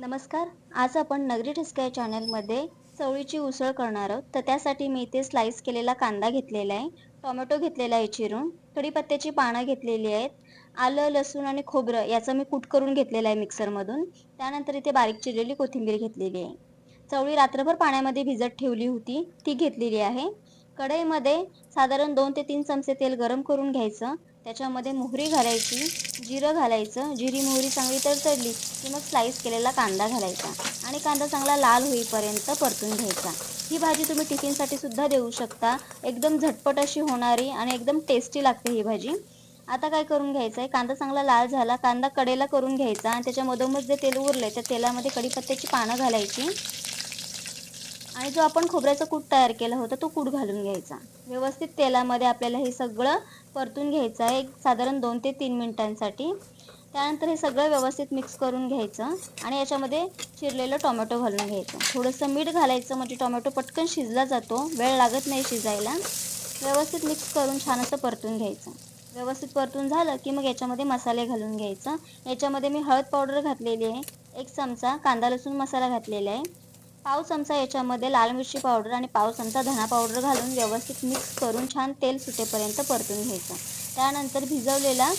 नमस्कार आज आपण नगरी ठिसका या चॅनलमध्ये चवळीची उसळ करणार आहोत. तर त्यासाठी मी इथे स्लाईस केलेला कांदा घेतलेला आहे टोमॅटो घेतलेला आहे चिरून कढीपत्त्याची पानं घेतलेली आहेत आलं लसूण आणि खोबरं याचं मी कूट करून घेतलेलं आहे मिक्सरमधून. त्यानंतर इथे बारीक चिरलेली कोथिंबीर घेतलेली आहे. चवळी रात्रभर पाण्यामध्ये भिजत ठेवली होती ती घेतलेली आहे. कढईमध्ये साधारण दोन ते तीन चमचे तेल गरम करून घ्यायचं. त्याच्यामध्ये मोहरी घालायची जिरं घालायचं जिरी मोहरी चांगली तडतडली की मग स्लाईस केलेला कांदा घालायचा आणि कांदा चांगला लाल होईपर्यंत परतून घ्यायचा. ही भाजी तुम्ही टिफिनसाठी सुद्धा देऊ शकता. एकदम झटपट अशी होणारी आणि एकदम टेस्टी लागते ही भाजी. आता काय करून घ्यायचं आहे कांदा चांगला लाल झाला कांदा कडेला करून घ्यायचा आणि त्याच्या मधोमध जे तेल उरलं त्या तेलामध्ये कढीपत्त्याची पानं घालायची. आणि जो आपण खोबऱ्याचा कूट तयार केला होता तो कूट घालून घ्यायचा. व्यवस्थित तेलामध्ये आपल्याला हे सगळं परतून घ्यायचं आहे. एक साधारण दोन ते तीन मिनिटांसाठी. त्यानंतर हे सगळं व्यवस्थित मिक्स करून घ्यायचं आणि याच्यामध्ये चिरलेलं टोमॅटो घालून घ्यायचं. थोडंसं मीठ घालायचं म्हणजे टोमॅटो पटकन शिजला जातो. वेळ लागत नाही शिजायला. व्यवस्थित मिक्स करून छान असं परतून घ्यायचं. व्यवस्थित परतून झालं की मग याच्यामध्ये मसाले घालून घ्यायचं. याच्यामध्ये मी हळद पावडर घातलेली आहे. एक चमचा कांदा लसूण मसाला घातलेला आहे. पाव चमचा याच्यामध्ये लाल मिरची पावडर आणि पाव चमचा धना पावडर घालून व्यवस्थित मिक्स करून छान तेल सुटेपर्यंत परतून घ्यायचं. त्यानंतर भिजवलेला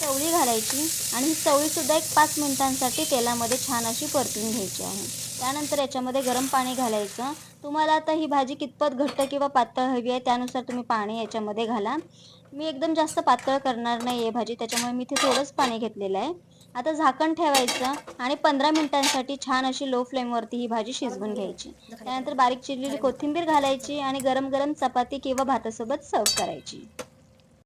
चवळी घालायची आणि ही चवळीसुद्धा एक पाच मिनिटांसाठी तेलामध्ये छान अशी परतून घ्यायची आहे. त्यानंतर याच्यामध्ये गरम पाणी घालायचं. तुम्हाला आता ही भाजी कितपत घट्ट किंवा पातळ हवी आहे त्यानुसार तुम्ही पाणी याच्यामध्ये घाला. मी एकदम जास्त पातळ करणार नाही आहे भाजी त्याच्यामुळे मी इथे थोडंच पाणी घेतलेलं आहे. आता झाकण ठेवायचं आणि पंधरा मिनिटांसाठी छान अशी लो फ्लेमवरती ही भाजी शिजवून घ्यायची. त्यानंतर बारीक चिरलेली कोथिंबीर घालायची आणि गरम गरम चपाती किंवा भातासोबत सर्व करायची.